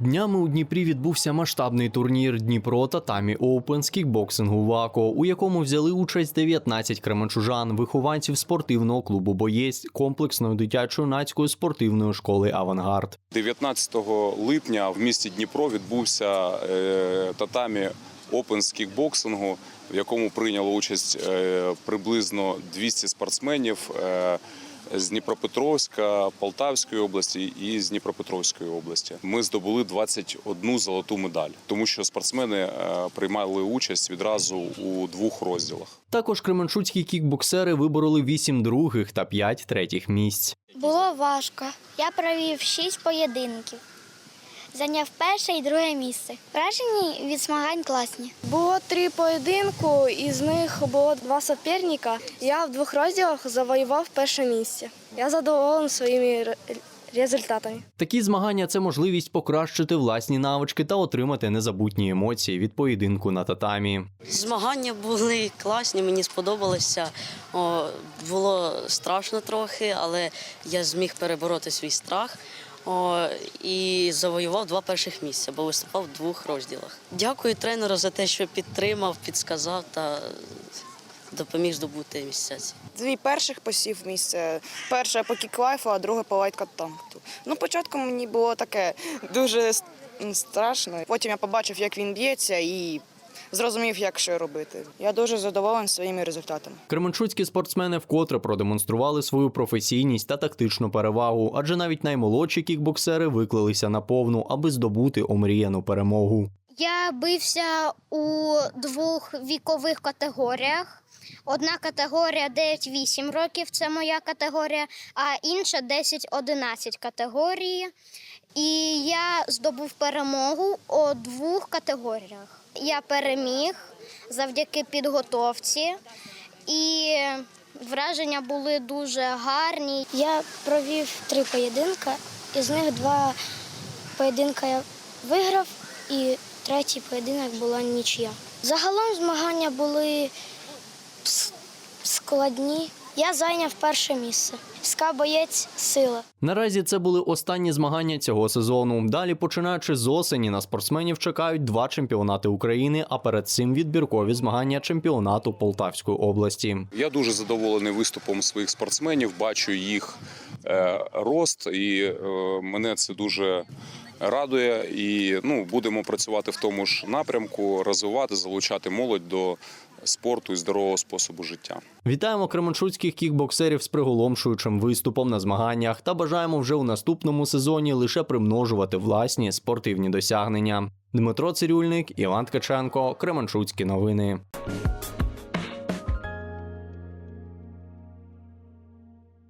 Днями у Дніпрі відбувся масштабний турнір Дніпро Татамі Оупен з кікбоксингу ВАКО, у якому взяли участь 19 кременчужан, вихованців спортивного клубу Боєць комплексної дитячо-юнацької спортивної школи Авангард. 19 липня в місті Дніпро відбувся е, татамі Open з кікбоксингу, в якому прийняло участь е, приблизно 200 спортсменів е, з Дніпропетровська, Полтавської області і з Дніпропетровської області. Ми здобули 21 золоту медаль, тому що спортсмени е, приймали участь відразу у двох розділах. Також кременчуцькі кікбоксери вибороли 8 других та 5 третіх місць. Було важко. Я провів шість поєдинків. Зайняв перше і друге місце. Вражені від змагань класні. Було три поєдинку, із них було два суперника. Я в двох розділах завоював перше місце. Я задоволений своїми результатами. Такі змагання це можливість покращити власні навички та отримати незабутні емоції від поєдинку на татамі. Змагання були класні, мені сподобалося. О, було страшно трохи, але я зміг перебороти свій страх о, і завоював два перших місця, бо виступав в двох розділах. Дякую тренеру за те, що підтримав, підсказав та допоміг здобути місця. Дві перших посів місце. Перше по кіклайфу, а друге по лайткатангту. Ну, спочатку мені було таке дуже страшно. Потім я побачив, як він б'ється, і зрозумів, як що робити. Я дуже задоволений своїми результатами. Кременчуцькі спортсмени вкотре продемонстрували свою професійність та тактичну перевагу, адже навіть наймолодші кікбоксери виклалися на повну, аби здобути омріяну перемогу. Я бився у двох вікових категоріях. Одна категорія 9-8 років це моя категорія, а інша 10-11 категорії. І я здобув перемогу у двох категоріях. Я переміг завдяки підготовці, і враження були дуже гарні. Я провів три поєдинки, із них два поєдинка я виграв, і третій поєдинок була нічия. Загалом змагання були складні. Я зайняв перше місце. СКА боєць сила. Наразі це були останні змагання цього сезону. Далі, починаючи з осені, на спортсменів чекають два чемпіонати України, а перед цим відбіркові змагання чемпіонату Полтавської області. Я дуже задоволений виступом своїх спортсменів. Бачу їх е, рост, і е, мене це дуже радує. І ну, будемо працювати в тому ж напрямку, розвивати, залучати молодь до спорту і здорового способу життя. Вітаємо кременчуцьких кікбоксерів з приголомшуючим виступом на змаганнях та бажаємо вже у наступному сезоні лише примножувати власні спортивні досягнення. Дмитро Цирюльник, Іван Ткаченко, Кременчуцькі новини.